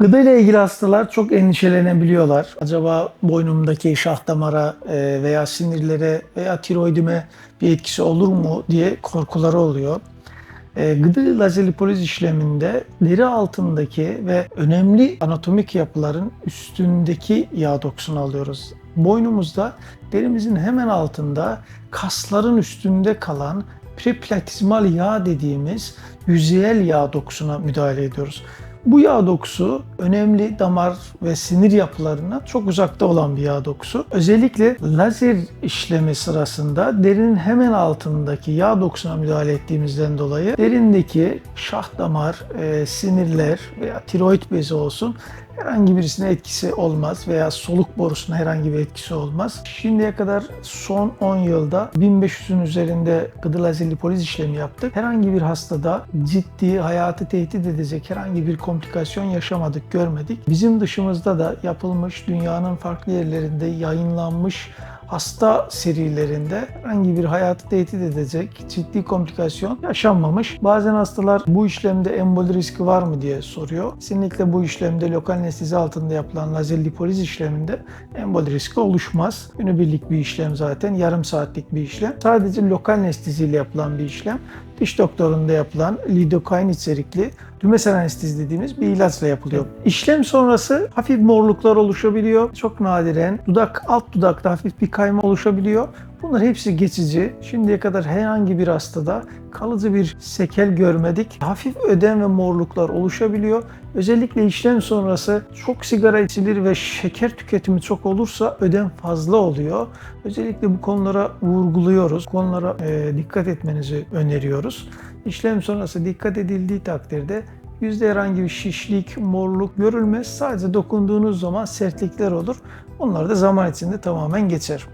Gıda ile ilgili hastalar çok endişelenebiliyorlar. Acaba boynumdaki şah damara e, veya sinirlere veya tiroidime bir etkisi olur mu diye korkuları oluyor. E, Gıda lazer lipoliz işleminde deri altındaki ve önemli anatomik yapıların üstündeki yağ dokusunu alıyoruz. Boynumuzda derimizin hemen altında kasların üstünde kalan preplatizmal yağ dediğimiz yüzeyel yağ dokusuna müdahale ediyoruz. Bu yağ dokusu önemli damar ve sinir yapılarına çok uzakta olan bir yağ dokusu. Özellikle lazer işlemi sırasında derinin hemen altındaki yağ dokusuna müdahale ettiğimizden dolayı derindeki şah damar, e, sinirler veya tiroid bezi olsun herhangi birisine etkisi olmaz veya soluk borusuna herhangi bir etkisi olmaz. Şimdiye kadar son 10 yılda 1500'ün üzerinde gıda lazer lipoliz işlemi yaptık. Herhangi bir hastada ciddi hayatı tehdit edecek herhangi bir komplikasyon yaşamadık, görmedik. Bizim dışımızda da yapılmış dünyanın farklı yerlerinde yayınlanmış hasta serilerinde herhangi bir hayatı tehdit edecek ciddi komplikasyon yaşanmamış. Bazen hastalar bu işlemde emboli riski var mı diye soruyor. Kesinlikle bu işlemde lokal anestezi altında yapılan lazer lipoliz işleminde emboli riski oluşmaz. Günübirlik bir işlem zaten. Yarım saatlik bir işlem. Sadece lokal anesteziyle yapılan bir işlem. Diş doktorunda yapılan lidokain içerikli dümesel anestezi dediğimiz bir ilaçla yapılıyor. İşlem sonrası hafif morluklar oluşabiliyor. Çok nadiren dudak alt dudakta hafif bir kayma oluşabiliyor. Bunlar hepsi geçici. Şimdiye kadar herhangi bir hastada kalıcı bir sekel görmedik. Hafif ödem ve morluklar oluşabiliyor. Özellikle işlem sonrası çok sigara içilir ve şeker tüketimi çok olursa ödem fazla oluyor. Özellikle bu konulara vurguluyoruz. Bu konulara e, dikkat etmenizi öneriyoruz. İşlem sonrası dikkat edildiği takdirde yüzde herhangi bir şişlik, morluk görülmez. Sadece dokunduğunuz zaman sertlikler olur. Onlar da zaman içinde tamamen geçer.